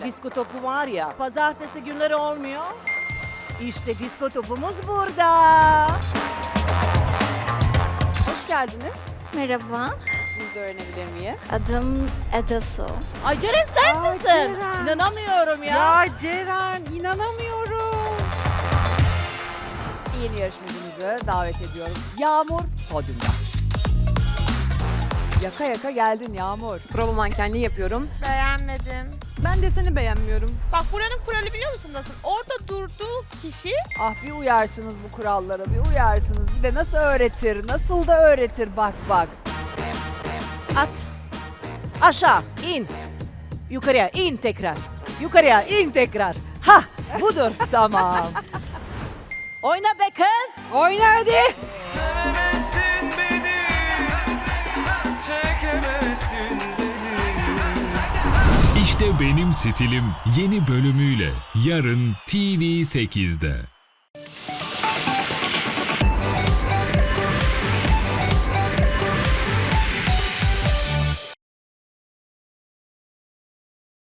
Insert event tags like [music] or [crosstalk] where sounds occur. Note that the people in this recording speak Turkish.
disko topu var ya, pazartesi günleri olmuyor. İşte disko topumuz burada. Hoş geldiniz. Merhaba, İsminizi öğrenebilir miyim? adım Eda Su. Ay Ceren sen Aa, misin? Ceren. İnanamıyorum ya. Ya Ceren inanamıyorum. Yeni yarışmacımızı davet ediyorum. Yağmur podyumda. Yaka yaka geldin Yağmur. Prova mankenliği yapıyorum. Beğenmedim. Ben de seni beğenmiyorum. Bak buranın kuralı biliyor musun nasıl? Orada durduğu kişi Ah bir uyarsınız bu kurallara bir uyarsınız. Bir de nasıl öğretir, nasıl da öğretir bak bak. At. Aşağı, in. Yukarıya, in tekrar. Yukarıya, in tekrar. Ha, budur. [laughs] tamam. Oyna be kız. Oyna hadi. İşte benim stilim yeni bölümüyle yarın TV8'de.